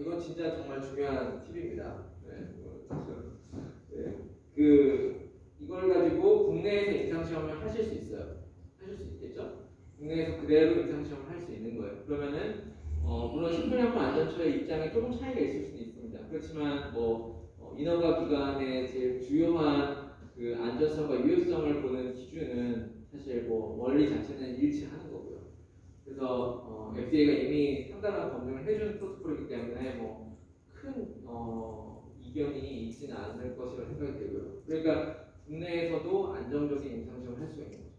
이건 진짜 정말 중요한 팁입니다. 네, 네. 그 이걸 가지고 국내에서 임상 시험을 하실 수 있어요. 하실 수 있겠죠? 국내에서 그대로 임상 시험을 할 수 있는 거예요. 그러면은 어, 물론 식품약품 안전처의 입장에 조금 차이가 있을 수도 있습니다. 그렇지만 뭐 어, 인허가 기관의 제일 주요한 그 안전성과 유효성을 보는 기준은 사실 뭐 원리 자체는 일치하는 거고요. 그래서 어, FDA가 이미 상당한 검증을 해준 프로토콜이기 때문에 뭐큰 어, 이견이 있지는 않을 것이라 생각이 되고요. 그러니까 국내에서도 안정적인 임상시험을 할 수가 있는 거죠.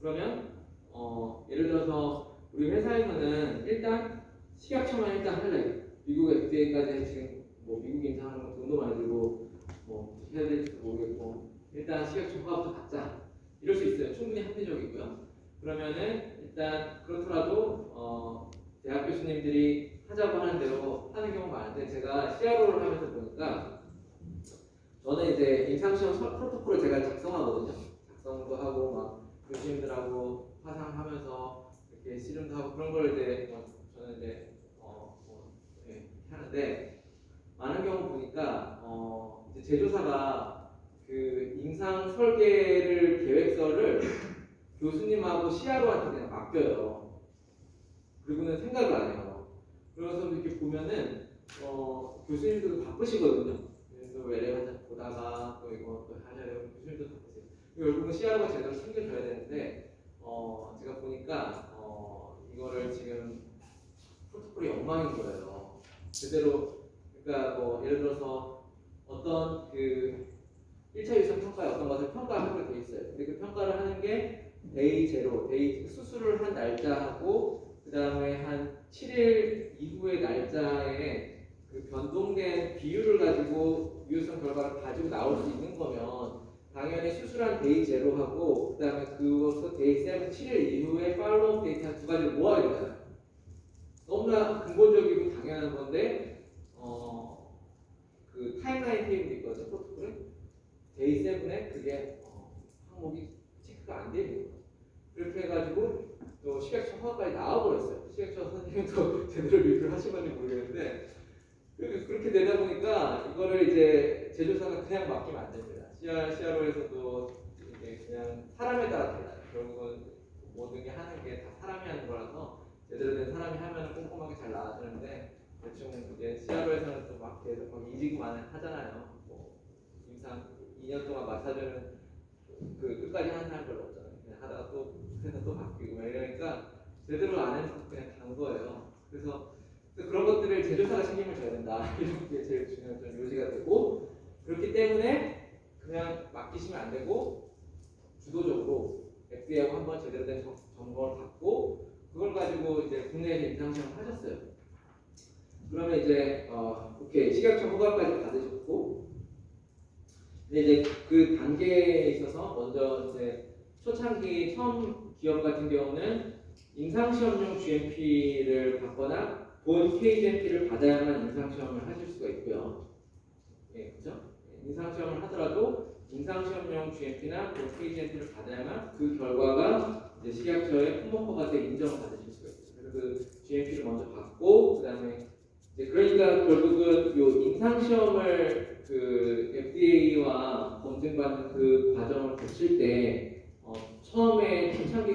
그러면 어, 예를 들어서 우리 회사에서는 일단 식약처만 일단 할래. 미국 FDA까지 지금 뭐 미국 임상하는 거 돈도 많이 들고 뭐 해야 될지 모르겠고 일단 식약처 허가부터 받자. 이럴 수 있어요. 충분히 합리적이고요. 그러면은 일단 그렇더라도 어, 대학 교수님들이 하자고 하는 대로 하는 경우가 많은데 제가 CRO를 하면서 보니까 저는 이제 임상시험 서- 프로토콜을 제가 작성하거든요. 작성도 하고 막 교수님들하고 화상하면서 이렇게 씨름도 하고 그런 걸 이제 뭐 저는 이제 어, 뭐, 예, 하는데 많은 경우 보니까 어, 이제 제조사가 그 임상 설계를 계획서를 교수님하고 CRO한테 그냥 맡겨요. 그리고는 생각을 안 해요. 그래서 이렇게 보면은 어, 교수님들도 바쁘시거든요. 그래서 외래 환자 보다가 또 이거 또 하냐 이러면 교수님도 바쁘세요. 결국은 CRO가 제대로 챙겨줘야 되는데 어, 제가 보니까 어, 이거를 지금 프로토콜이 엉망인 거예요. 제대로 그러니까 뭐 예를 들어서 어떤 그 1차 유선 평가에 어떤 것을 평가하게 돼 있어요. 근데 그 평가를 하는 게 데이 제로, 데이 수술을 한 날짜하고 그 다음에 한 7일 이후의 날짜에 그 변동된 비율을 가지고 유효성 결과를 가지고 나올 수 있는 거면 당연히 수술한 데이 제로하고 그 다음에 그것도 데이 세븐 7일 이후에 팔로우 데이터 두 가지를 모아야 되잖아요. 너무나 근본적이고 당연한 건데 어, 그 타임라인 테이블이 있거든요. 프로토콜에 데이 세븐에 그게 어, 항목이 체크가 안 거예요. 그렇게 해가지고 또 식약처 허가까지 나와버렸어요. 식약처 선생님도 제대로 리뷰를 하신 건지 모르겠는데 그- 그렇게 되다 보니까 이거를 이제 제조사가 그냥 맡기면 안 됩니다. CR, CRO에서도 그냥 사람에 따라 달라요. 결국은 모든 게 하는 게 다 사람이 하는 거라서 제대로 된 사람이 하면 꼼꼼하게 잘 나와주는데 대충 이제 CRO에서는 또 막 계속 막 이지구만 하잖아요. 뭐 임상 2년 동안 맡아주는 그 끝까지 하는 사람 별로 없잖아요. 그냥 하다가 또 해서 또 바뀌고 막 이러니까 제대로 안 해서 그냥 간 거예요. 그래서 그런 것들을 제조사가 책임을 져야 된다. 이런 게 제일 중요한 좀 요지가 되고 그렇기 때문에 그냥 맡기시면 안 되고 주도적으로 FDA하고 한번 제대로 된 점- 점검을 받고 그걸 가지고 이제 국내에서 임상시험을 하셨어요. 그러면 이제 어, 오케이 식약처 허가까지 받으셨고 근데 이제 그 단계에 있어서 먼저 이제 초창기 처음 기업 같은 경우는 임상시험용 GMP를 받거나 본 KGMP를 받아야만 임상시험을 하실 수가 있고요. 예, 그렇죠? 임상시험을 하더라도 임상시험용 GMP나 본 KGMP를 받아야만 그 결과가 이제 식약처의 품목허가제 인정을 받으실 수가 있어요. 그래서 그 GMP를 먼저 받고 그 다음에 이제 그러니까 결국은 요 임상 시험을 그 FDA와 검증받는 그 과정을 거칠 때 어, 처음에 초창기